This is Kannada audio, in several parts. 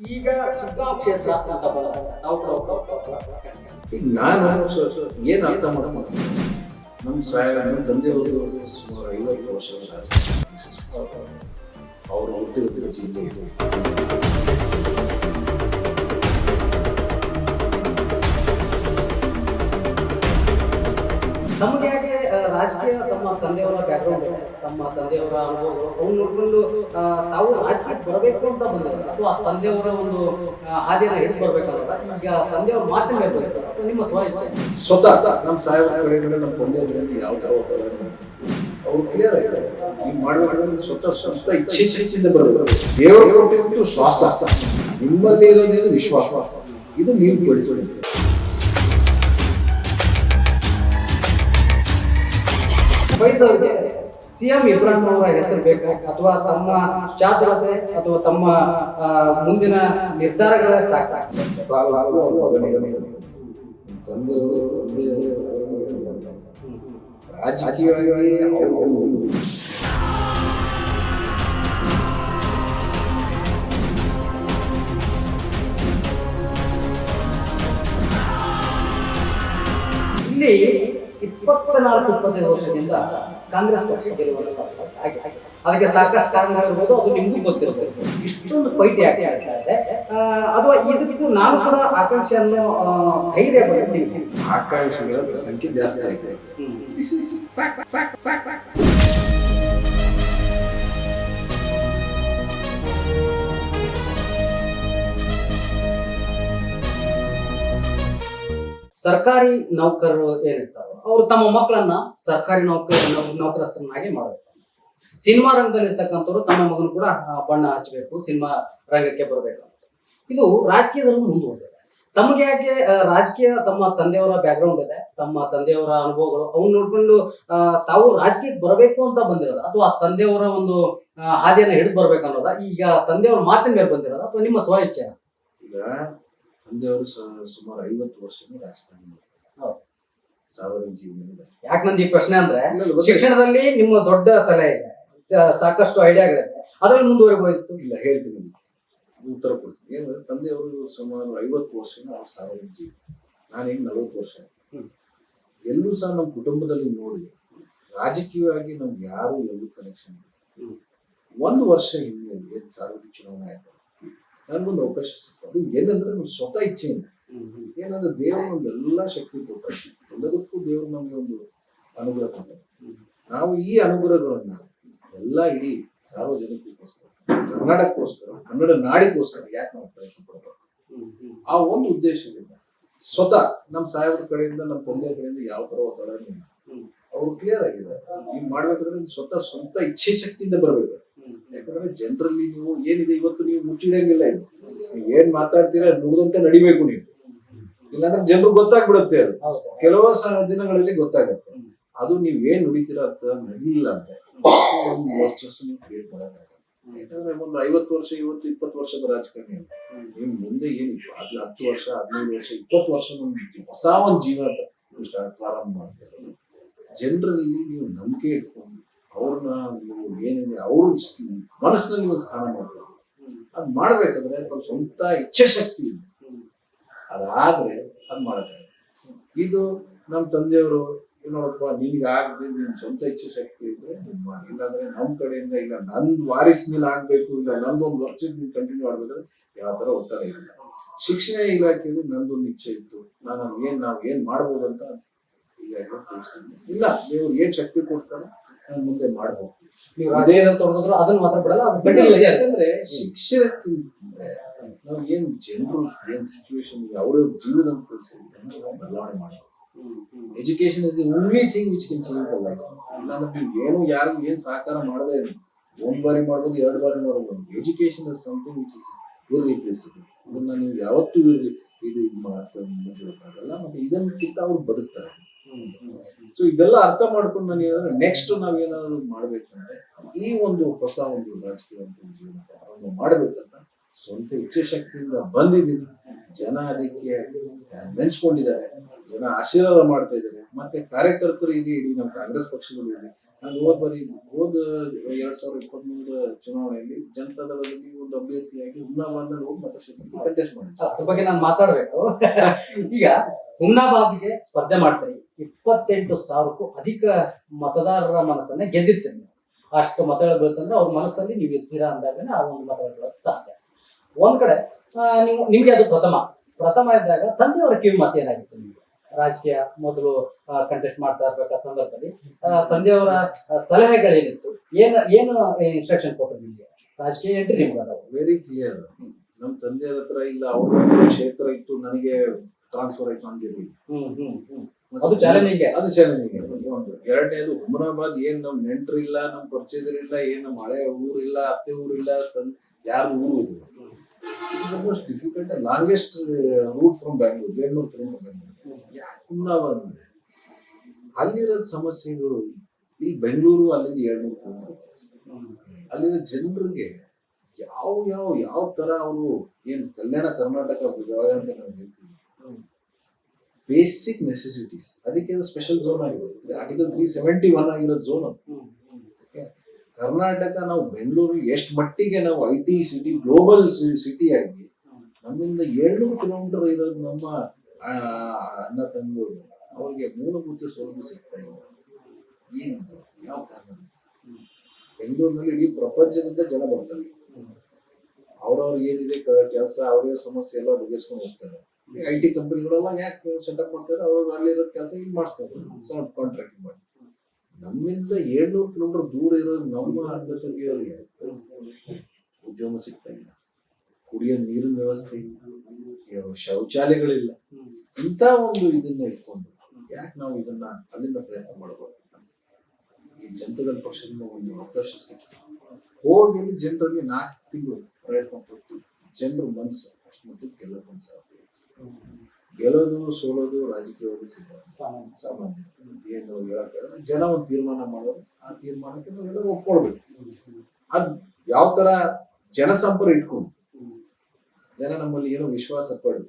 ಈಗ ಶಿಗ್ಗಾಂವ್ ಕ್ಷೇತ್ರ ಅಂತ ಈಗ ನಾನು ಏನು ಅರ್ಥ ಮಾಡ್ಕೊಂಡು ನಮ್ಮ ಸಾಯ ನಮ್ಮ ತಂದೆಯವರು ಸುಮಾರು ಐವತ್ತು ವರ್ಷ ರಾಜಕೀಯ ಅವರು ಹುಟ್ಟಿದ ಚಿಂತೆ ಇದೆ. ನಮಗೆ ತಂದೆಯವರ ಬ್ಯಾಕ್ಗ್ರೌಂಡ್ ತಮ್ಮ ತಂದೆಯವರ ಅನುಭವಗಳು ಅವ್ನು ನೋಡ್ಕೊಂಡು ತಾವು ರಾಜಕೀಯಕ್ಕೆ ಬರಬೇಕು ಅಂತ ಬಂದಿರಲ್ಲ ಅಥವಾ ತಂದೆಯವರ ಒಂದು ಆ, ಹಾದಿಯನ್ನ ಹಿಡಿದು ಬರ್ಬೇಕಲ್ಲ ಈಗ ತಂದೆಯವ್ರ ಮಾತಿನ ಮೇಲೆ ಬರಬೇಕು ನಿಮ್ಮ ಸ್ವ ಇಚ್ಛೆ. ಸ್ವತಃ ನಮ್ಮ ಕಡೆಯಿಂದ ನಮ್ಮ ತಂದೆಯವರಿಂದ ಯಾವ ಒತ್ತಡ ಅವ್ರು ಕ್ಲಿಯರ್ ಆಗಿದೆ ಈಗ ಮಾಡಬೇಕು ಸ್ವತಃ ಸ್ವಂತ ಇಚ್ಛೆ ಶಕ್ತಿಯಿಂದ ಬರಬೇಕು ದೇವರ ಕೊಟ್ಟಿದ್ದು ಶ್ವಾಸ. ನಿಮ್ಮಲ್ಲಿ ಇರೋದೇನು ವಿಶ್ವಾಸ. ಇದು ನೀವು ಬೆಳೆಸೋದು ಸಿ ಸಿಎಂ ಇಬ್ರಾಹಿಂ ಅವರ ಹೆಸರು ಬೇಕು? ಅಥವಾ ತಮ್ಮ ಚಾತುರತೆ ಅಥವಾ ತಮ್ಮ ಮುಂದಿನ ನಿರ್ಧಾರಗಳ ಸಾಕ. ಇಲ್ಲಿ ಇಪ್ಪತ್ನಾಲ್ಕು ಇಪ್ಪತ್ತೈದು ವರ್ಷದಿಂದ ಕಾಂಗ್ರೆಸ್ ಪಕ್ಷ ಗೆಲುವನ್ನು. ಅದಕ್ಕೆ ಸಾಕಷ್ಟು ಕಾರಣ ಇರ್ಬೋದು ಅದು ನಿಮಗೂ ಗೊತ್ತಿರುತ್ತೆ. ಇಷ್ಟೊಂದು ಫೈಟ್ ಯಾಕೆ ಆಗ್ತಾ ಇದೆ? ಅಥವಾ ಇದಕ್ಕೂ ನಾನು ಕೂಡ ಆಕಾಂಕ್ಷೆ ಅನ್ನೋ ಧೈರ್ಯ ಬರುತ್ತೆ ಆಕಾಂಕ್ಷೆಗಳ ಸಂಖ್ಯೆ ಜಾಸ್ತಿ ಆಗಿದೆ. ಸರ್ಕಾರಿ ನೌಕರರು ಏನಿರ್ತಾರೋ, ಅವರು ತಮ್ಮ ಮಕ್ಕಳನ್ನ ಸರ್ಕಾರಿ ನೌಕರ, ನೌಕರಸ್ಥರನ್ನಾಗಿ ಮಾಡಬೇಕು. ಸಿನಿಮಾ ರಂಗದಲ್ಲಿ ಇರ್ತಕ್ಕಂಥವ್ರು ತಮ್ಮ ಮಗನು ಕೂಡ ಬಣ್ಣ ಹಚ್ಚಬೇಕು ಸಿನಿಮಾ ರಂಗಕ್ಕೆ ಬರಬೇಕು ಇದು ರಾಜಕೀಯದಲ್ಲಿ ಮುಂದುವರೆದಿದೆ. ತಮಗೆ ಯಾಕೆ ರಾಜಕೀಯ ತಮ್ಮ ತಂದೆಯವರ ಬ್ಯಾಕ್ಗ್ರೌಂಡ್ ಇದೆ, ತಮ್ಮ ತಂದೆಯವರ ಅನುಭವಗಳು, ಅವ್ನು ನೋಡ್ಕೊಂಡು ತಾವು ರಾಜಕೀಯಕ್ಕೆ ಬರಬೇಕು ಅಂತ ಬಂದಿರೋದ? ಅಥವಾ ತಂದೆಯವರ ಒಂದು ಹಾದಿಯನ್ನ ಹಿಡಿದು ಬರ್ಬೇಕನ್ನೋದ ಈಗ ತಂದೆಯವರ ಮಾತಿನ ಮೇಲೆ ಬಂದಿರೋದ? ಅಥವಾ ನಿಮ್ಮ ಸ್ವ ಇಚ್ಛೆ ಈಗ ತಂದೆಯವರು ಸ- ಸುಮಾರು ಐವತ್ತು ವರ್ಷನೂ ರಾಜಕಾರಣ ಮಾಡ್ತಾರೆ. ಸಾರ್ವಜನಿಕ ಜೀವನದಲ್ಲಿ. ಯಾಕೆ ನಂದು ಈ ಪ್ರಶ್ನೆ ಅಂದ್ರೆ. ಶಿಕ್ಷಣದಲ್ಲಿ ನಿಮ್ಮ ದೊಡ್ಡ ತಲೆ ಇದೆ. ಸಾಕಷ್ಟು ಐಡಿಯಾಗಳಿದೆ. ಅದ್ರಲ್ಲಿ ಮುಂದುವರೆಬೋದಿತ್ತು? ಇಲ್ಲ ಹೇಳ್ತೀನಿ ನಿಮ್ಗೆ. ಉತ್ತರ ಕೊಡ್ತೀನಿ. ಏನಂದ್ರೆ ತಂದೆಯವರು ಸುಮಾರು ಐವತ್ತು ವರ್ಷನೂ ಅವ್ರ ಸಾರ್ವಜನಿಕ ಜೀವನ. ನಾನೀಗ ನಲವತ್ತು ವರ್ಷ. ಎಲ್ಲೂ ಸಹ ನಮ್ಮ ಕುಟುಂಬದಲ್ಲಿ ನೋಡಿ ರಾಜಕೀಯವಾಗಿ ನಮ್ಗೆ ಯಾರು ಎಲ್ಲೂ ಕನೆಕ್ಷನ್ ಇಲ್ಲ. ಒಂದು ವರ್ಷ ಹಿಂದೆ ಏನ್ ಸಾರ್ವಜನಿಕ ಚುನಾವಣೆ ಆಯ್ತು ನನ್ಗೊಂದು ಅವಕಾಶ ಸಿಕ್ತು. ಅದು ಏನಂದ್ರೆ ನಮ್ಮ ಸ್ವತಃ ಇಚ್ಛೆಯಿಂದ. ಏನಂದ್ರೆ ದೇವರು ಒಂದು ಎಲ್ಲ ಶಕ್ತಿ ಕೊಟ್ಟ ಎಲ್ಲದಕ್ಕೂ ದೇವರು ನಮಗೆ ಒಂದು ಅನುಗ್ರಹ ಕೊಟ್ಟ ನಾವು ಈ ಅನುಗ್ರಹಗಳನ್ನ ಎಲ್ಲ ಇಡೀ ಸಾರ್ವಜನಿಕರಿಗೋಸ್ಕರ ಕರ್ನಾಟಕಕ್ಕೋಸ್ಕರ ಕನ್ನಡ ನಾಡಿಗೋಸ್ಕರ ಯಾಕೆ ನಾವು ಪ್ರಯತ್ನ ಪಡಬೇಕು? ಆ ಒಂದು ಉದ್ದೇಶದಿಂದ ಸ್ವತಃ ನಮ್ಮ ಸಾಹೇಬ್ರ ಕಡೆಯಿಂದ ನಮ್ಮ ತಂದೆಯ ಕಡೆಯಿಂದ ಯಾವ ತರ ಒತ್ತಡ ಅವ್ರು ಕ್ಲಿಯರ್ ಆಗಿದೆ ಈಗ ಮಾಡ್ಬೇಕಂದ್ರೆ ಸ್ವತಃ ಸ್ವಂತ ಇಚ್ಛೆ ಶಕ್ತಿಯಿಂದ ಬರಬೇಕು ಯಾಕಂದ್ರೆ ಜನರಲ್ಲಿ ನೀವು ಏನಿದೆ ಇವತ್ತು ನೀವು ಮುಚ್ಚಿಡಂಗಿಲ್ಲ ಇದು. ನೀವು ಏನ್ ಮಾತಾಡ್ತೀರಾ ನುಡಿದಂತೆ ನಡಿಬೇಕು ನೀವು. ಇಲ್ಲಾಂದ್ರೆ ಜನರು ಗೊತ್ತಾಗ್ಬಿಡುತ್ತೆ ಅದು. ಕೆಲವು ದಿನಗಳಲ್ಲಿ ಗೊತ್ತಾಗತ್ತೆ. ಅದು ನೀವು ಏನ್ ನುಡಿತೀರಾ ಅಂತ ನಡಿಲಿಲ್ಲ ಅಂದ್ರೆ ವರ್ಚಸ್ಸು ನೀವು ಕ್ರಿಯೇಟ್ ಮಾಡೋಕ್ಕಾಗಲ್ಲ ಯಾಕಂದ್ರೆ ಒಂದು ಐವತ್ತು ವರ್ಷ ಇವತ್ತು ಇಪ್ಪತ್ತು ವರ್ಷದ ರಾಜಕಾರಣಿ. ನೀವು ಮುಂದೆ ಏನು ಅದು ಹತ್ತು ವರ್ಷ, ಹದಿನೈದು ವರ್ಷ, ಇಪ್ಪತ್ತು ವರ್ಷ ಹೊಸ ಒಂದು ಜೀವನ ಪ್ರಾರಂಭ ಮಾಡ್ತೀರ? ಜನರಲ್ಲಿ ನೀವು ನಂಬಿಕೆ ಇಟ್ಕೊಂಡು ಅವ್ರನ್ನ ನೀವು ಏನಿದೆ, ಅವ್ರ ಮನಸ್ಸಿನಲ್ಲಿ ಒಂದು ಸ್ಥಾನ ಮಾಡಬೇಕು. ಅದು ಮಾಡ್ಬೇಕಂದ್ರೆ ತಮ್ಮ ಸ್ವಂತ ಇಚ್ಛೆ ಶಕ್ತಿ ಇದೆ. ಅದಾದ್ರೆ ಅದು ಮಾಡಬೇಕು. ಇದು ನಮ್ಮ ತಂದೆಯವರು, ನೋಡಪ್ಪ, ನಿನ್ಗೆ ಆಗದೆ ನಿನ್ ಸ್ವಂತ ಇಚ್ಛೆ ಶಕ್ತಿ ಇದ್ರೆ ಮಾಡಿ. ಇಲ್ಲಾಂದ್ರೆ ನಮ್ಮ ಕಡೆಯಿಂದ ಇಲ್ಲ ನನ್ನ ವಾರಿಸ್ ಮೇಲೆ ಆಗ್ಬೇಕು, ಇಲ್ಲ ನಂದೊಂದು ವರ್ಷದ ನೀನು ಕಂಟಿನ್ಯೂ ಮಾಡ್ಬೇಕಾದ್ರೆ ಯಾವ ತರ ಒತ್ತಡ ಇಲ್ಲ ಶಿಕ್ಷಣ ಇಲಾಖೆಯಲ್ಲಿ ನಂದೊಂದು ಇಚ್ಛೆ ಇತ್ತು. ನಾನು ಏನ್ ನಾವ್ ಏನ್ ಮಾಡ್ಬೋದಂತ ಇಲ್ಲ, ನೀವು ಏನ್ ಶಕ್ತಿ ಕೊಡ್ತಾರೆ ಮುಂದೆ ಮಾಡಬಹುದು ನೀವು ರಾಜಕೀಯದಲ್ಲಿ ತೊಡಗಿದ್ರು ಅದನ್ನ ಮಾತ್ರ ಬಿಡಲ್ಲ ಅದು ಬಿಟ್ಟಿಲ್ಲ ಯಾಕಂದ್ರೆ ಶಿಕ್ಷಣಕ್ಕಿಂತ ನಾವು ಏನ್ ಜನರು ಏನ್ ಸಿಚುವೇಶನ್ ಅವ್ರ ಜೀವನ ಬದಲಾವಣೆ ಮಾಡಬೇಕು education is the only thing which can change the life ನಾನು ಏನು ಯಾರು ಏನ್ ಸಹಕಾರ ಮಾಡದೇ ಒಂದ್ ಬಾರಿ ಮಾಡಬಹುದು ಎರಡು ಬಾರಿ ಮಾಡಬಹುದು education is something which is irreplaceable ಇದನ್ನ ನೀವು ಯಾವತ್ತೂ ಇದು ಆಗಲ್ಲ ಮತ್ತೆ ಇದನ್ಕಿಂತ ಅವ್ರು ಬದುಕ್ತಾರೆ. ಸೊ ಇದೆಲ್ಲ ಅರ್ಥ ಮಾಡ್ಕೊಂಡು ನಾನು ಏನಂದ್ರೆ ನೆಕ್ಸ್ಟ್ ನಾವೇನಾದ್ರು ಮಾಡ್ಬೇಕಂದ್ರೆ ಈ ಒಂದು ಹೊಸ ಒಂದು ರಾಜಕೀಯ ಜೀವನ ಪ್ರಾರಂಭ ಮಾಡ್ಬೇಕಂತ ಸ್ವಂತ ಇಚ್ಛೆ ಶಕ್ತಿಯಿಂದ ಬಂದಿದ್ದೀನಿ ಜನ ಅದಕ್ಕೆ ನೆಂಚ್ಕೊಂಡಿದ್ದಾರೆ ಜನ ಆಶೀರ್ವಾದ ಮಾಡ್ತಾ ಇದ್ದಾರೆ. ಮತ್ತೆ ಕಾರ್ಯಕರ್ತರು ಇಲ್ಲಿ ಇಡೀ ನಮ್ಮ ಕಾಂಗ್ರೆಸ್ ಪಕ್ಷದಲ್ಲಿ ನಾನು ಹೋದ್ ಬರೀ ಹೋದ ಎರಡ್ ಸಾವಿರದ ಇಪ್ಪತ್ಮೂರ ಚುನಾವಣೆಯಲ್ಲಿ ಜನತಾದಳದಲ್ಲಿ ಒಂದು ಅಭ್ಯರ್ಥಿಯಾಗಿ ಹುಮ್ನಾಬಾದ್ನಲ್ಲಿ ಹೋಗಿ ಮತಕ್ಷೇತ್ರಕ್ಕೆ ಕಂಟೆಸ್ಟ್ ಅದ್ರ ಬಗ್ಗೆ ನಾನು ಮಾತಾಡ್ಬೇಕು. ಈಗ ಹುಮ್ನಾಬಾದ್ಗೆ ಸ್ಪರ್ಧೆ ಮಾಡ್ತಾರೆ. ಇಪ್ಪತ್ತೆಂಟು ಸಾವಿರಕ್ಕೂ ಅಧಿಕ ಮತದಾರರ ಮನಸ್ಸನ್ನ ಗೆದ್ದಿರ್ತೀರಿ ನೀವು. ಅಷ್ಟು ಮತಗಳು ಬೀಳ್ತಂದ್ರೆ ಅವ್ರ ಮನಸ್ಸಲ್ಲಿ ನೀವು ಇರ್ತೀರಾ ಅಂದಾಗನೇ ಆ ಒಂದು ಮತಗಳು ಬೀಳೋಕೆ ಸಾಧ್ಯ. ಒಂದ್ ಕಡೆ ಆ, ನೀವು ನಿಮ್ಗೆ ಅದು ಪ್ರಥಮ. ಪ್ರಥಮ ಇದ್ದಾಗ ತಂದೆಯವರ ಕಿವಿ ಮತ ಏನಾಗಿತ್ತು ರಾಜಕೀಯ ಮೊದಲು ಕಂಟೆಸ್ಟ್ ಮಾಡ್ತಾ ಇರ್ಬೇಕಾದ ಸಂದರ್ಭದಲ್ಲಿ ತಂದೆಯವರ ಸಲಹೆಗಳೇನಿತ್ತು? ಏನು ಏನು ಇನ್ಸ್ಟ್ರಕ್ಷನ್ ಕೊಟ್ಟರು ನಿಮಗೆ? ರಾಜಕೀಯ ಎಂಟ್ರಿ ನಿಮ್ಗೆ ಅದಾವ? ವೆರಿ ಕ್ಲಿಯರ್ ನಮ್ಮ ತಂದೆಯವ್ರ ಹತ್ರ ಇಲ್ಲ ಅವ್ರ ಕ್ಷೇತ್ರ ಇತ್ತು ನನಗೆ ಟ್ರಾನ್ಸ್ಫರ್ ಆಯ್ತು ಹ್ಮ್ ಅದು ಚಾಲೆಂಜಿಂಗ್ ಅದು ಚಾಲೆಂಜಿಂಗ್ ಒಂದು ಎರಡನೇದು ಹುಮನಾಬಾದ್ ಏನ್ ನಮ್ ನೆಂಟ್ರಿಲ್ಲ ನಮ್ ಪರಿಚಯದರಿಲ್ಲ ಏನ್ ನಮ್ ಹಳೆ ಊರಿಲ್ಲ ಅತ್ತೆ ಊರಿಲ್ಲ ಯಾರು ಯಾರ ಊರು ಇದು? It's most difficult longest route from Bangalore ಏಳ್ನೂರು ಕಿಲೋಮೀಟರ್ ಯಾಕೆ ಅಲ್ಲಿರೋ ಅಲ್ಲಿರೋದ್ ಸಮಸ್ಯೆಗಳು ಈ ಬೆಂಗಳೂರು ಅಲ್ಲಿಂದ ಎರಡು ಮೂರು ಕಿಲೋಮೀಟರ್ ಅಲ್ಲಿನ ಜನರಿಗೆ ಯಾವ ಯಾವ ಯಾವ ತರ ಅವರು ಏನ್ ಕಲ್ಯಾಣ ಕರ್ನಾಟಕ ಅಂತ ನಾವು ಹೇಳ್ತೀವಿ ಬೇಸಿಕ್ ನೆಸೆಸಿಟೀಸ್ ಅದಕ್ಕೆ ಸ್ಪೆಷಲ್ ಝೋನ್ ಆಗಿದೆ. ಆರ್ಟಿಕಲ್ ತ್ರೀ ಸೆವೆಂಟಿ ಒನ್ ಆಗಿರೋ ಝೋನ್ ಅದು. ಕರ್ನಾಟಕ ನಾವು ಬೆಂಗಳೂರು ಎಷ್ಟು ಮಟ್ಟಿಗೆ ನಾವು I T city global city ಆಗಿ ನಮ್ಮಿಂದ ಏಳ್ನೂರು ಕಿಲೋಮೀಟರ್ ಇರೋದು ನಮ್ಮ ಅಣ್ಣ ತಂದವರು ಅವ್ರಿಗೆ ಮೂಲಭೂತ ಸೌಲಭ್ಯ ಸಿಗ್ತಾ ಇಲ್ಲ. ಏನು ಯಾವ ಕಾರಣ? ಬೆಂಗಳೂರಿನಲ್ಲಿ ಇಡೀ ಪ್ರಪಂಚದಿಂದ ಜನ ಬರ್ತಾರೆ. ಅವ್ರವ್ರಿಗೆ ಏನಿದೆ? ಕೆಲಸ, ಅವ್ರಿಗೆ ಸಮಸ್ಯೆ ಎಲ್ಲ ಬಗೆಹರಿಸ್ಕೊಂಡು ಹೋಗ್ತಾರೆ. ಐ ಟಿ ಕಂಪನಿಗಳೆಲ್ಲ ಯಾಕೆ ಸೆಟಪ್ ಮಾಡ್ತಾರೆ? ಅವ್ರು ಅಲ್ಲಿರೋದ್ ಕೆಲಸ ಇಲ್ಲಿ ಮಾಡಿಸ್ತಾರೆ. ಸಣ್ಣ ಕಾಂಟ್ರಾಕ್ಟ್ ಮಾಡಿ. ನಮ್ಮಿಂದ ಏಳ್ನೂರು ಕಿಲೋಮೀಟರ್ ದೂರ ಇರೋ ನಮ್ಮ ಅಣ್ಣ ತಂಗಿಯವರಿಗೆ ಉದ್ಯೋಗ ಸಿಗ್ತಾ ಇಲ್ಲ. ಕುಡಿಯೋ ನೀರಿನ ವ್ಯವಸ್ಥೆ ಇಲ್ಲ. ಶೌಚಾಲಯಗಳಿಲ್ಲ. ಇಂಥ ಒಂದು ಇದನ್ನ ಇಟ್ಕೊಂಡು ಯಾಕೆ ನಾವು ಇದನ್ನ ಅಲ್ಲಿಂದ ಪ್ರಯತ್ನ ಮಾಡಬಾರ್ದು ಈ ಜನತಾದಳ ಪಕ್ಷದಿಂದ ಒಂದು ಅವಕಾಶ ಸಿಕ್ಕಿ ಹೋಗಿ ಜನರಿಗೆ ಜನರಲ್ಲಿ ನಾಲ್ಕು ತಿಂಗಳು ಪ್ರಯತ್ನ ಪಟ್ಟು ಜನರ ಮನಸ್ಸು ಅಷ್ಟು ಮಟ್ಟಿಗೆ ಗೆಲ್ಲೋದು ಸಾಧ್ಯ. ಗೆಲ್ಲೋದು ಸೋಲೋದು ರಾಜಕೀಯವಾಗಿ ಸಿದ್ಧ ಸಾಮಾನ್ಯ. ಸಾಮಾನ್ಯ. ಏನು ಹೇಳಕ್ಕಾಗಲ್ಲ ಜನ ಒಂದು ತೀರ್ಮಾನ ಮಾಡೋದು ಆ ತೀರ್ಮಾನಕ್ಕೆ ನಾವೆಲ್ಲ ಒಪ್ಕೊಳ್ಬೇಕು. ಅದ್ ಯಾವ ತರ ಜನಸಂಪರ್ಕ ಇಟ್ಕೊಂಡು ಜನ ನಮ್ಮಲ್ಲಿ ಏನೋ ವಿಶ್ವಾಸ ಪಡೆದು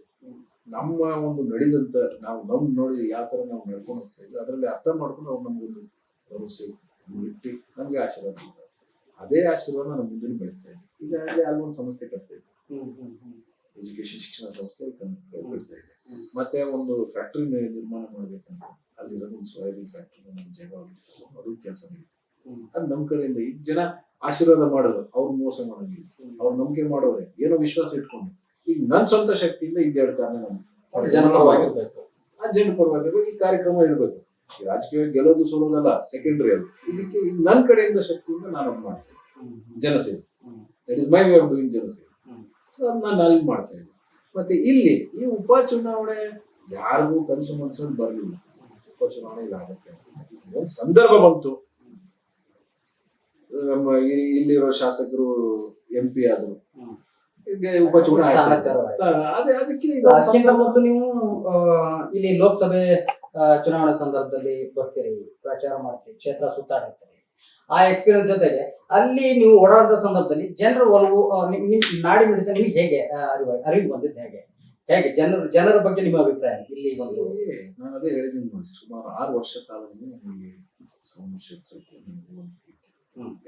ನಮ್ಮ ಒಂದು ನಡೆದಂತ ನಾವು ನಮ್ ನೋಡಿ ಯಾವ ತರ ನಾವು ನಡ್ಕೊಂಡು ಹೋಗ್ತಾ ಅದರಲ್ಲಿ ಅರ್ಥ ಮಾಡ್ಕೊಂಡು ಅವ್ರು ನಮ್ಗೊಂದು ಭರವಸೆ ಇಟ್ಟು ನಮ್ಗೆ ಆಶೀರ್ವಾದ ಮಾಡ್ತಾರೆ. ಅದೇ ಆಶೀರ್ವಾದ ನಮ್ಮ ಮುಂದೆ ಬೆಳೆಸ್ತಾ ಈಗ ಅಲ್ಲಿ ಅಲ್ಲೊಂದು ಸಂಸ್ಥೆ ಕಟ್ತಾ ಇದೆ ಎಜುಕೇಶನ್ ಶಿಕ್ಷಣ ಸಂಸ್ಥೆ ಕಟ್ತಾ ಇದೆ. ಮತ್ತೆ ಒಂದು ಫ್ಯಾಕ್ಟ್ರಿ ನಿರ್ಮಾಣ ಮಾಡ್ಬೇಕಂತ. ಅಲ್ಲಿ ಒಂದು ಸೋಯಾಬೀನ್ ಫ್ಯಾಕ್ಟ್ರಿ ನಮ್ಮ ಜಾಗ ಅದು ಕೆಲಸ ನಡೀತು ಅದು ನಮ್ಮ ಕಡೆಯಿಂದ ಈಗ ಜನ ಆಶೀರ್ವಾದ ಮಾಡೋದು ಅವ್ರು ಮೋಸ ಮಾಡೋಂಗಿಲ್ಲ. ಅವ್ರು ನಂಬಿಕೆ ಮಾಡೋರೆ. ಏನೋ ವಿಶ್ವಾಸ ಇಟ್ಕೊಂಡು. ಈಗ ನನ್ನ ಸ್ವಂತ ಶಕ್ತಿಯಿಂದ ಇದೆರಡು ಕಾರಣ ನಾನು ಜನಪರವಾಗಿರ್ಬೇಕು. ಆ ಜನಪರವಾಗಿರ್ಬೇಕು ಈ ಕಾರ್ಯಕ್ರಮ ಇರಬೇಕು. ರಾಜಕೀಯ ಗೆಲ್ಲೋದು ಸೋಲೋದಲ್ಲ ಸೆಕೆಂಡರಿ ಅದು. ಇದಕ್ಕೆ ನನ್ನ ಕಡೆಯಿಂದ ಶಕ್ತಿಯಿಂದ ನಾನು ಅದು ಮಾಡ್ತೇನೆ. ಜನಸೇವೆ. That is my way of doing ಜನಸೇವೆ. ಸೊ ಅದನ್ನ ನಾನು ಅಲ್ಲಿ ಮಾಡ್ತಾ ಇದ್ದೆ. ಮತ್ತೆ ಇಲ್ಲಿ ಈ ಉಪಚುನಾವಣೆ ಯಾರಿಗೂ ಕನಸು ಮನಸ್ಸು ಬರಲಿಲ್ಲ. ಉಪಚುನಾವಣೆ ಇಲ್ಲ ಇದಾಗುತ್ತೆ ಒಂದು ಸಂದರ್ಭ ಬಂತು. ನಮ್ಮ ಇಲ್ಲಿರೋ ಶಾಸಕರು ಎಂ ಪಿ ಆದ್ರು. ಅದೇ ಅದಕ್ಕೆ ಅದಕ್ಕಿಂತ ಮೊದಲು ನೀವು ಇಲ್ಲಿ ಲೋಕಸಭೆ ಚುನಾವಣಾ ಸಂದರ್ಭದಲ್ಲಿ ಬರ್ತೀರಿ ಪ್ರಚಾರ ಮಾಡ್ತೀರಿ ಕ್ಷೇತ್ರ ಸುತ್ತಾಡಿರ್ತೀರಿ ಆ ಎಕ್ಸ್ಪೀರಿಯನ್ಸ್ ಜೊತೆಗೆ ಅಲ್ಲಿ ನೀವು ಓಡಾಡಿದ ಸಂದರ್ಭದಲ್ಲಿ ಜನರ ಒಲವು ನಿಮ್ ನಾಡಿ ಮಿಡಿತ ನಿಮ್ಗೆ ಹೇಗೆ ಅರಿವು ಅರಿವು ಬಂದಿದ್ದು ಹೇಗೆ? ಹೇಗೆ ಜನರ ಜನರ ಬಗ್ಗೆ ನಿಮ್ಮ ಅಭಿಪ್ರಾಯ ಇಲ್ಲಿ ಒಂದು ನಾನು ಅದೇ ಹೇಳಿದ್ದೀನಿ ನೋಡಿ ಸುಮಾರು ಆರು ವರ್ಷ ಕಾಲದಲ್ಲಿ ನನಗೆ ಸೋಮ ಕ್ಷೇತ್ರಕ್ಕೆ ನನಗೆ ಒಂದು.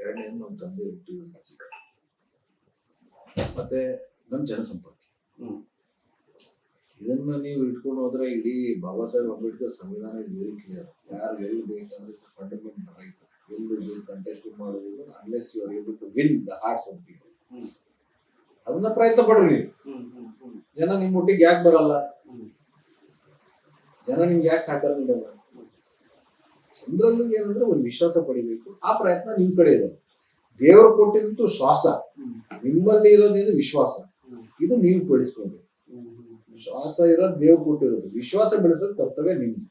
ಎರಡನೇ ತಂದೆ ಇಟ್ಟು ಚಿಕ್ಕ ಮತ್ತೆ ನಮ್ಮ ಜನಸಂಪರ್ಕ. ಇದನ್ನ ನೀವು ಇಟ್ಕೊಂಡು ಹೋದ್ರೆ ಇಡೀ ಬಾಬಾ ಸಾಹೇಬ್ ಅಂಬೇಡ್ಕರ್ ಸಂವಿಧಾನ ಇಸ್ ವೆರಿ ಕ್ಲಿಯರ್ ಯಾರು ಎಲ್ಲಿ ಬೇಕಂದ್ರೆ ಫಂಡಮೆಂಟಲ್ ರೈಟ್ ಎಲ್ಲಿ ಬೇಕು ಕಂಟೆಸ್ಟ್ ಮಾಡೋದು unless you are able to win the hearts of people ಅದನ್ನ ಪ್ರಯತ್ನ ಪಡ್ರಿ ಜನ ನಿಮ್ಮ ಒಟ್ಟಿಗೆ ಯಾಕೆ ಬರಲ್ಲ? ಜನ ನಿಮ್ಗೆ ಯಾಕೆ ಸಾಕಾರ ನೀಡಲ್ಲ? ಜನರಲ್ಲಿ ಏನಂದ್ರೆ ಒಂದು ವಿಶ್ವಾಸ ಪಡಿಬೇಕು. ಆ ಪ್ರಯತ್ನ ನಿಮ್ ಕಡೆ ಇದೆ. ದೇವರು ಕೊಟ್ಟಿದ್ದು ಶ್ವಾಸ. ನಿಮ್ಮಲ್ಲಿ ಇರೋದೇನು ವಿಶ್ವಾಸ. ಇದು ನೀವು ಬೆಳೆಸ್ಕೊಳ್ಬೇಕು ವಿಶ್ವಾಸ ಇರೋದು ದೇವ್ ಕೊಟ್ಟಿರೋದು. ವಿಶ್ವಾಸ ಬೆಳೆಸೋದು ಕರ್ತವ್ಯ ನಿಮ್ದು.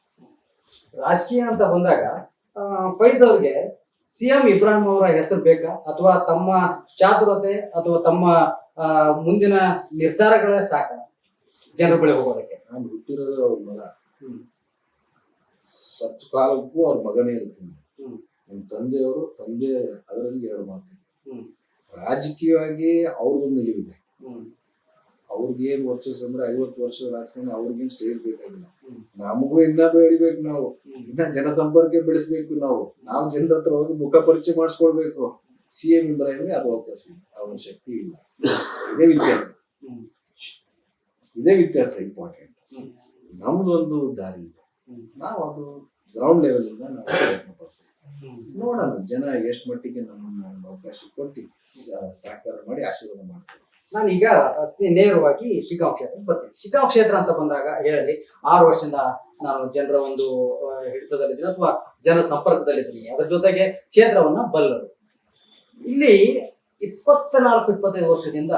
ರಾಜಕೀಯ ಅಂತ ಬಂದಾಗ ಫೈಜ್ ಅವ್ರಿಗೆ ಸಿಎಂ ಇಬ್ರಾಹಿಂ ಅವರ ಹೆಸರು ಬೇಕಾ? ಅಥವಾ ತಮ್ಮ ಚಾತುರತೆ ಅಥವಾ ತಮ್ಮ ಮುಂದಿನ ನಿರ್ಧಾರಗಳೇ ಸಾಕ? ಜನರ ಬಳಿ ಹೋಗೋದಕ್ಕೆ. ನಾನು ಹುಟ್ಟಿರೋದು ಅವ್ರ ಮಗ. ಸತ್ ಕಾಲಕ್ಕೂ ಅವ್ರ ಮಗನೇ ಇರ್ತೀನಿ. ನಮ್ಮ ತಂದೆಯವರು ತಂದೆ ಅದರಲ್ಲಿ ಎರಡು ಮಾತು. ರಾಜಕೀಯವಾಗಿ ಅವ್ರಿಗೊಂದು ನಿಲುವಿದೆ. ಅವ್ರಿಗೆ ಏನ್ ವರ್ಚಸ್ ಅಂದ್ರೆ ಐವತ್ತು ವರ್ಷ ರಾಜಕಾರಣ ಅವ್ರಿಗೇನ್ ಸ್ಟೇಜ್ ಬೇಕಾಗಿಲ್ಲ. ನಮಗೂ ಇನ್ನ ಬೆಳಿಬೇಕು ನಾವು. ಇನ್ನ ಜನಸಂಪರ್ಕ ಬೆಳೆಸ್ಬೇಕು ನಾವು. ನಾವು ಜನರ ಹತ್ರ ಹೋಗಿ ಮುಖ ಪರಿಚಯ ಮಾಡಿಸ್ಕೊಳ್ಬೇಕು. ಸಿ ಎಂ ಇಬ್ರಾಹಿಮ್ಗೆ ಅದು ಅವಕಾಶ ಅವನ ಶಕ್ತಿ ಇಲ್ಲ. ಇದೇ ವ್ಯತ್ಯಾಸ. ಇದೇ ವ್ಯತ್ಯಾಸ ಇಂಪಾರ್ಟೆಂಟ್. ನಮ್ದೊಂದು ದಾರಿ ಇದೆ. ನಾವು ಅದು ಗ್ರೌಂಡ್ ಲೆವೆಲ್ ಇಂದ ನಾವು ಪ್ರಯತ್ನ ಪಡ್ತೀವಿ. ನೋಡೋಣ. ಜನ ಎಷ್ಟು ಮಟ್ಟಿಗೆ ನಮ್ಮನ್ನ ಅವಕಾಶ ಕೊಟ್ಟು ಈಗ ಸಹಕಾರ ಮಾಡಿ ಆಶೀರ್ವಾದ ಮಾಡ್ತಾರೆ. ನಾನು ಈಗ ನೇರವಾಗಿ ಶಿಗ್ಗಾಂವ್ ಕ್ಷೇತ್ರಕ್ಕೆ ಬರ್ತೀನಿ. ಶಿಗ್ಗಾಂವ್ ಕ್ಷೇತ್ರ ಅಂತ ಬಂದಾಗ ಹೇಳಿ ಆರು ವರ್ಷದಿಂದ ನಾನು ಜನರ ಒಂದು ಹಿಡಿತದಲ್ಲಿದ್ದೀನಿ ಅಥವಾ ಜನ ಸಂಪರ್ಕದಲ್ಲಿದ್ದೀನಿ. ಅದರ ಜೊತೆಗೆ ಕ್ಷೇತ್ರವನ್ನ ಬಲ್ಲರು. ಇಲ್ಲಿ ಇಪ್ಪತ್ನಾಲ್ಕು, ಇಪ್ಪತ್ತೈದು ವರ್ಷದಿಂದ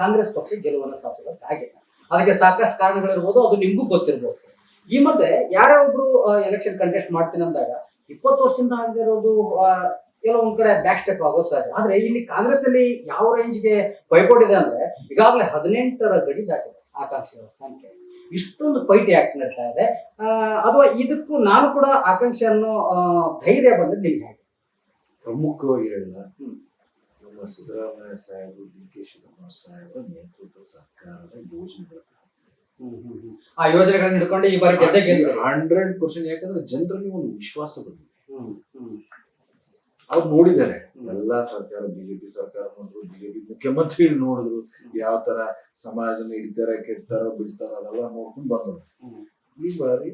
ಕಾಂಗ್ರೆಸ್ ಪಕ್ಷ ಗೆಲುವನ್ನು ಸಾಧಿಸೋದಕ್ಕಾಗಿಲ್ಲ ಅದಕ್ಕೆ ಸಾಕಷ್ಟು ಕಾರಣಗಳಿರ್ಬೋದು, ಅದು ನಿಮಗೂ ಗೊತ್ತಿರ್ಬೋದು. ಈ ಮಧ್ಯೆ ಯಾರೋ ಒಬ್ರು ಎಲೆಕ್ಷನ್ ಕಂಟೆಸ್ಟ್ ಮಾಡ್ತೀನಿ ಅಂದಾಗ ಇಪ್ಪತ್ತು ವರ್ಷದಿಂದ ಆಗಿರೋದು ಕೆಲವೊಂದ್ ಕಡೆ ಬ್ಯಾಕ್ ಸ್ಟೆಪ್ ಆಗೋದು ಸರ್ ಆದ್ರೆ ಇಲ್ಲಿ ಕಾಂಗ್ರೆಸ್ನಲ್ಲಿ ಯಾವ ರೇಂಜ್ಗೆ ಪೈಪೋಟ್ ಇದೆ ಅಂದ್ರೆ ಈಗಾಗಲೇ ಹದಿನೆಂಟರ ಗಡಿ ದಾಟಿದೆ ಆಕಾಂಕ್ಷಿಗಳ ಸಂಖ್ಯೆ. ಇಷ್ಟೊಂದು ಫೈಟ್ ಯಾಕೆ ನಡೀತಾ ಇದೆ? ಅಥವಾ ಇದಕ್ಕೂ ನಾನು ಕೂಡ ಆಕಾಂಕ್ಷೆ ಅನ್ನೋ ಧೈರ್ಯ ಬಂದ್ರೆ ನಿಮ್ಗೆ ಹೇಗೆ? ಪ್ರಮುಖವಾಗಿ ಹೇಳಿದ? ಹ್ಮ್. ನಮ್ಮ ಸಿದ್ದರಾಮಯ್ಯ ಸಾಹೇಬರು ಡಿ ಕೆ ಶಿವಕುಮಾರ್ ಸಾಹೇಬರ ನೇತೃತ್ವ ಸರ್ಕಾರದ ಯೋಜನೆಗಳು ಆ ಯೋಜನೆಗಳನ್ನ ಹಿಡ್ಕೊಂಡು ಈ ಬಾರಿ ಗೆದ್ದೆ ಗೆದ್ದು. ಹಂಡ್ರೆಡ್ ಪರ್ಸೆಂಟ್ ಯಾಕಂದ್ರೆ ಜನರಲ್ಲಿ ಒಂದು ವಿಶ್ವಾಸ ಬಂದಿದೆ. ಅವ್ರು ನೋಡಿದ್ದಾರೆ. ಎಲ್ಲಾ ಸರ್ಕಾರ ಬಿಜೆಪಿ ಸರ್ಕಾರ ನೋಡಿದ್ರು ಬಿಜೆಪಿ ಮುಖ್ಯಮಂತ್ರಿ ನೋಡಿದ್ರು ಯಾವ ತರ ಸಮಾಜನ ಹಿಡಿತಾರ ಕೆಡ್ತಾರ ಬಿಡ್ತಾರ ಅದೆಲ್ಲ ನೋಡ್ಕೊಂಡು ಬಂದ್ರು ಈ ಬಾರಿ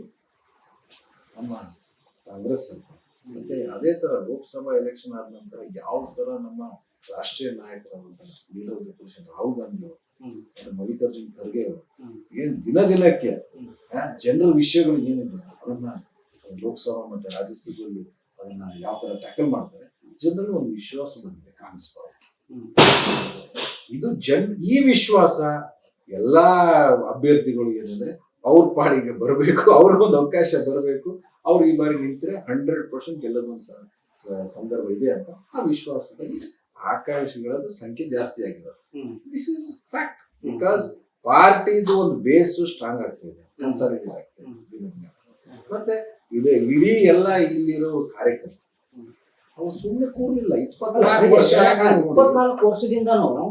ನಮ್ಮ ಕಾಂಗ್ರೆಸ್ ಸರ್ಕಾರ. ಮತ್ತೆ ಅದೇ ತರ ಲೋಕಸಭಾ ಎಲೆಕ್ಷನ್ ಆದ ನಂತರ ಯಾವ ತರ ನಮ್ಮ ರಾಷ್ಟ್ರೀಯ ನಾಯಕರಾದಂತಹ ಲೀಡರ್ ಆಫ್ ರಾಹುಲ್ ಗಾಂಧಿ ಅವರು. ಮಲ್ಲಿಕಾರ್ಜುನ್ ಖರ್ಗೆ ಅವರು. ಏನು ದಿನ ದಿನಕ್ಕೆ. ಜನರ ವಿಷಯಗಳು ಏನಿದೆ ಅದನ್ನ ಲೋಕಸಭಾ ಮತ್ತೆ ರಾಜ್ಯಸಭೆಯಲ್ಲಿ ಅದನ್ನ ಯಾವ ತರ ಟ್ಯಾಕಲ್ ಮಾಡ್ತಾರೆ ಜನರಲ್ಲಿ ಒಂದು ವಿಶ್ವಾಸ ಬಂದಿದೆ ಕಾಂಗ್ರೆಸ್ ಇದು ಜನ್ ಈ ವಿಶ್ವಾಸ ಎಲ್ಲಾ ಅಭ್ಯರ್ಥಿಗಳು ಏನಂದ್ರೆ ಅವ್ರ ಪಾಡಿಗೆ ಬರಬೇಕು ಅವ್ರಿಗೊಂದು ಅವಕಾಶ ಬರಬೇಕು ಅವ್ರು ಈ ಬಾರಿ ನಿಂತರೆ ಹಂಡ್ರೆಡ್ ಪರ್ಸೆಂಟ್ ಗೆಲ್ಲದೊಂದು ಸಂದರ್ಭ ಇದೆ ಅಂತ ಆ ವಿಶ್ವಾಸದಲ್ಲಿ ಆಕಾಂಕ್ಷಿಗಳ ಸಂಖ್ಯೆ ಜಾಸ್ತಿ ಆಗಿರೋದು. ದಿಸ್ ಇಸ್ ಫ್ಯಾಕ್ಟ್ ಬಿಕಾಸ್ ಪಾರ್ಟಿದು ಒಂದು ಬೇಸ್ ಸ್ಟ್ರಾಂಗ್ ಆಗ್ತಿದೆ ಕನ್ಸರ್ವೇಟಿವ್ ಆಗ್ತಿದೆ. ಮತ್ತೆ ಇದೆ ಇಡೀ ಎಲ್ಲ ಇಲ್ಲಿರೋ ಕಾರ್ಯಕ್ರಮ. ಅವ್ರು ಸುಮ್ಮನೆ ಕೂರ್ಲಿಲ್ಲ ಇಪ್ಪತ್ನಾಲ್ಕು ವರ್ಷ. ಇಪ್ಪತ್ನಾಲ್ಕು ವರ್ಷದಿಂದನೂ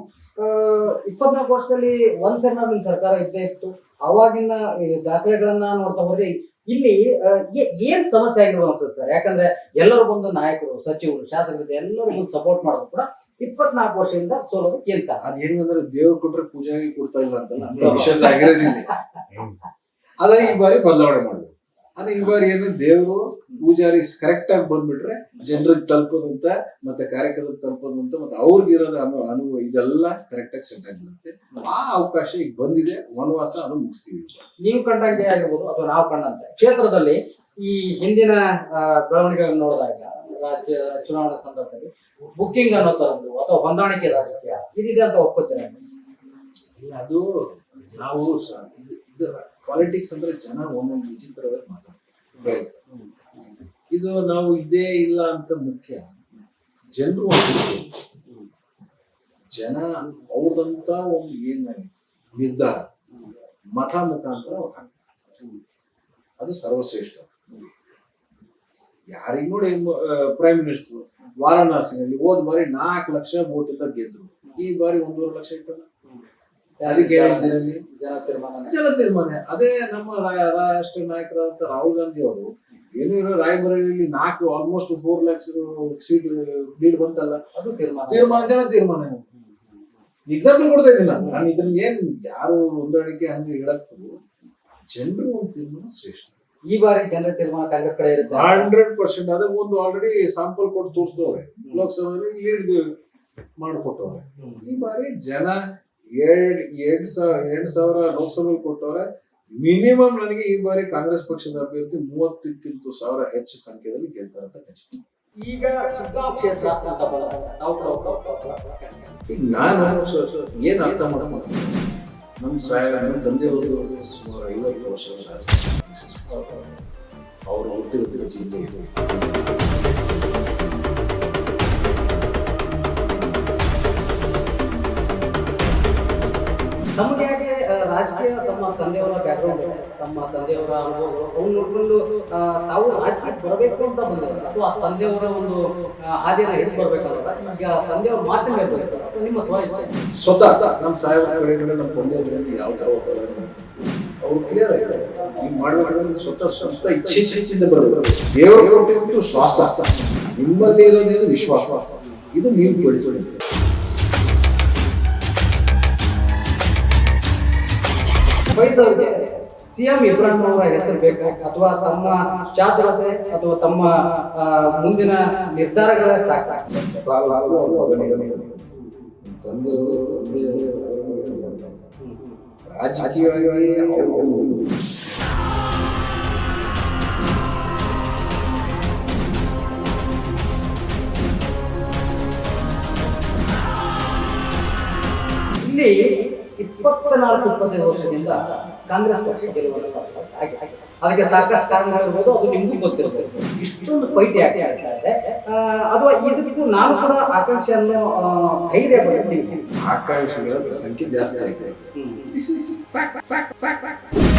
ಇಪ್ಪತ್ನಾಲ್ಕು ವರ್ಷದಲ್ಲಿ ಒಂದ್ ನಿಮ್ ಸರ್ಕಾರ ಇದ್ದೇ ಇತ್ತು ಅವಾಗಿನ ದಾಖಲೆಗಳನ್ನ ನೋಡ್ತಾ ಹೋದ್ರೆ ಇಲ್ಲಿ ಏನ್ ಸಮಸ್ಯೆ ಆಗಿರ್ಬೋದು ಅನ್ಸುತ್ತೆ ಸರ್ ಯಾಕಂದ್ರೆ ಎಲ್ಲರೂ ಬಂದು ನಾಯಕರು ಸಚಿವರು ಶಾಸಕರು ಎಲ್ಲರೂ ಬಂದು ಸಪೋರ್ಟ್ ಮಾಡೋದು ಕೂಡ ಇಪ್ಪತ್ನಾಲ್ಕು ವರ್ಷದಿಂದ ಸೋಲೋದಕ್ಕೆ ಏನ್ ಕಾರಣ ಅದ್ ಹೆಂಗಂದ್ರೆ ದೇವ್ರು ಕೊಟ್ರೆ ಪೂಜಾರಿ ಕೊಡ್ತಾ ಇಲ್ಲ ಅಂತಲ್ಲ ಅಂತ ವಿಶ್ವಾಸ ಆಗಿರೋದಿಲ್ಲ. ಅದ ಈ ಬಾರಿ ಬದಲಾವಣೆ ಮಾಡ್ಬೇಕು ಅದ ಈ ಬಾರಿ ಏನು ದೇವರು ಪೂಜಾರಿ ಕರೆಕ್ಟ್ ಆಗಿ ಬಂದ್ಬಿಟ್ರೆ ಜನರಿಗೆ ತಲುಪೋದಂತ ಮತ್ತೆ ಕಾರ್ಯಕ್ರಮಕ್ಕೆ ತಲುಪೋದಂತ ಮತ್ತೆ ಅವ್ರಿಗಿರೋದ ಅನ್ನೋ ಅನುಭವ ಇದೆಲ್ಲ ಕರೆಕ್ಟ್ ಆಗಿ ಸೆಟ್ ಆಗಿರುತ್ತೆ. ಆ ಅವಕಾಶ ಈಗ ಬಂದಿದೆ. ವನವಾಸ ಅದು ಮುಗಿಸ್ತೀವಿ. ನೀವು ಕಂಡಂಗೆ ಆಗಿರ್ಬೋದು ಅಥವಾ ನಾವು ಕಂಡಂತೆ. ಕ್ಷೇತ್ರದಲ್ಲಿ ಈ ಹಿಂದಿನ ಬೆಳವಣಿಗೆಗಳನ್ನ ಬೆಳವಣಿಗೆಗಳನ್ನು ನೋಡಿದಾಗ ರಾಜಕೀಯ ಚುನಾವಣೆ ಸಂದರ್ಭದಲ್ಲಿ ಬುಕ್ಕಿಂಗ್ ಅನ್ನೋ ತರದ್ದು ಅಥವಾ ಹೊಂದಾಣಿಕೆ ರಾಜಕೀಯ ಇದಿದೆ ಅಂತ ಒಪ್ಕೋತೀರಾ? ಅದು ನಾವು ಪಾಲಿಟಿಕ್ಸ್ ಅಂದ್ರೆ ಜನ ಒಂದೊಂದು ವಿಚಿತ್ರವಾಗಿ ಮಾತಾಡ್ತಾರೆ. ಇದು ನಾವು ಇದೇ ಇಲ್ಲ ಅಂತ ಮುಖ್ಯ. ಜನರು ಜನ ಅವ್ರದಂತ ಒಂದು ಏನ್ ನಿರ್ಧಾರ? ಮತ ಮುಖಾಂತರ ಅದು ಸರ್ವಶ್ರೇಷ್ಠ. ಯಾರಿಗ್ ನೋಡಿ ಪ್ರೈಮ್ ಮಿನಿಸ್ಟರ್ ವಾರಾಣಸಿನಲ್ಲಿ ಹೋದ ಬಾರಿ ನಾಲ್ಕು ಲಕ್ಷ ವೋಟ್ ಇಂದ ಗೆದ್ರು. ಈ ಬಾರಿ ಒಂದೂವರೆ ಲಕ್ಷ ಇತ್ತಲ್ಲ? ಅದಕ್ಕೆ ಜನ ತೀರ್ಮಾನ ಜನ ತೀರ್ಮಾನ. ಅದೇ ನಮ್ಮ ರಾಷ್ಟ್ರ ರಾಷ್ಟ್ರೀಯ ನಾಯಕರಾದಂತ ರಾಹುಲ್ ಗಾಂಧಿ ಅವರು ಏನು ಇರೋ ರಾಯಬರೇಲಿಯಲ್ಲಿ ನಾಲ್ಕು almost four lakhs seat lead ಬಂತಲ್ಲ? ಅದು ತೀರ್ಮಾನ. ತೀರ್ಮಾನ ಜನ ತೀರ್ಮಾನ. ಎಕ್ಸಾಂಪಲ್ ಕೊಡ್ತಾ ಇದ್ದೀನಿ ನಾನು ನಾನು ಇದ್ರಲ್ಲಿ ಏನ್ ಯಾರು ಹೊಂದಾಣಿಕೆ ಹಂಗೆ ಹೇಳಕ್ಕೂ ಜನರು ಒಂದು ತೀರ್ಮಾನ ಶ್ರೇಷ್ಠ. ಈ ಬಾರಿ ಜನರ ತೀರ್ಮಾನ ಕಾಂಗ್ರೆಸ್ ಕಡೆ ಇರುತ್ತೆ ಹಂಡ್ರೆಡ್ ಪರ್ಸೆಂಟ್ ಅದೇ ಒಂದು ಆಲ್ರೆಡಿ ಸ್ಯಾಂಪಲ್ ಕೊಟ್ಟು ತೋರಿಸಿದವ್ರೆ. ಲೋಕಸಭೆಯಲ್ಲಿ ಲೀಡ್ ಮಾಡಿಕೊಟ್ಟವ್ರೆ. ಈ ಬಾರಿ ಜನ ಎರಡ್ ಎರಡ್ ಸಾವಿರ ಎರಡ್ ಸಾವಿರ ಲೋಕಸಭೆ ಕೊಟ್ಟವ್ರೆ. ಮಿನಿಮಮ್ ನನಗೆ ಈ ಬಾರಿ ಕಾಂಗ್ರೆಸ್ ಪಕ್ಷದ ಅಭ್ಯರ್ಥಿ ಮೂವತ್ತಕ್ಕಿಂತ ಸಾವಿರ ಹೆಚ್ಚು ಸಂಖ್ಯೆಯಲ್ಲಿ ಗೆಲ್ತಾರೆ ಅಂತ ಖಚಿತ. ಈಗ ಕ್ಷೇತ್ರ ಈಗ ನಾನು ಏನು ಅರ್ಥ ಮಾಡ್ಕೊಂಡು ನಮ್ಮ ಸಾಯ ನಮ್ಮ ತಂದೆಯವರು ಸುಮಾರು ಐವತ್ತು ವರ್ಷ ಅವರು ಹುಟ್ಟಿದ ಇದೆ. ನಮ್ಗೆ ಯಾಕೆ ರಾಜಕೀಯ ತಮ್ಮ ತಂದೆಯವರ ಬ್ಯಾಕ್ಗ್ರೌಂಡ್ ತಮ್ಮ ತಂದೆಯವರ ಅನುಭವ ಅವ್ನು ನೋಡ್ಕೊಂಡು ತಾವು ರಾಜಕೀಯಕ್ಕೆ ಬರಬೇಕು ಅಂತ ಬಂದಿದ್ದಾರೆ ಅಥವಾ ತಂದೆಯವರ ಒಂದು ಹಾದಿಯನ್ನು ಹಿಡಿದು ಬರ್ಬೇಕಲ್ಲ ಈಗ ತಂದೆಯವ್ರ ಮಾತಿನ ಮೇಲೆ ಬರ್ತಾರೆ ಅಥವಾ ನಿಮ್ಮ ಸ್ವ ಇಚ್ಛೆ ಸ್ವತಃ ನಮ್ಮ ಸಾಹೇಬ ಕಡೆ ನಮ್ಮ ತಂದೆ ಯಾವ ಯಾವ ಅವರು ಕ್ಲಿಯರ್ ಆಗಿದೆ ಈ ಮಾಡಬೇಕು ಸ್ವತಃ ಸ್ವಂತ ಇಚ್ಛೆ ಇಚ್ಛೆಯಿಂದ ಬರಬೇಕು ದೇವರು ಕೊಟ್ಟಿದ್ದು ಶ್ವಾಸ ನಿಮ್ಮಲ್ಲಿ ಇರೋದೇನು ವಿಶ್ವಾಸ ಇದು ನೀವು ಬೆಳೆಸೋದು ಫೈಸ್ ಅವರಿಗೆ ಸಿಎಂ ಇಬ್ರಾಹಿಂ ಅವರ ಹೆಸರು ಬೇಕಾ ಅಥವಾ ತಮ್ಮ ಚಾತುರತೆ ಅಥವಾ ತಮ್ಮ ಮುಂದಿನ ನಿರ್ಧಾರಗಳ ಸಾಕ ರಾಜಕೀಯವಾಗಿ ಇಲ್ಲಿ ಇಪ್ಪತ್ನಾಲ್ಕು ಇಪ್ಪತ್ತೈದು ವರ್ಷದಿಂದ ಕಾಂಗ್ರೆಸ್ ಪಕ್ಷ ಗೆಲುವನ್ನು ಹಾಗೆ. ಅದಕ್ಕೆ ಸಾಕಷ್ಟು ಕಾರಣಗಳಿರ್ಬೋದು ಅದು ನಿಮಗೂ ಗೊತ್ತಿರುತ್ತೆ. ಇಷ್ಟೊಂದು ಫೈಟ್ ಯಾಕೆ ಆಗ್ತಾ ಇದೆ? ಅಥವಾ ಇದಕ್ಕೂ ನಾನು ಕೂಡ ಆಕಾಂಕ್ಷೆಯನ್ನು ಆ, ಧೈರ್ಯ ಬಗ್ಗೆ ಆಕಾಂಕ್ಷೆಗಳ ಸಂಖ್ಯೆ ಜಾಸ್ತಿ ಆಗಿದೆ. ಹ್ಮ್. This is fact fact fact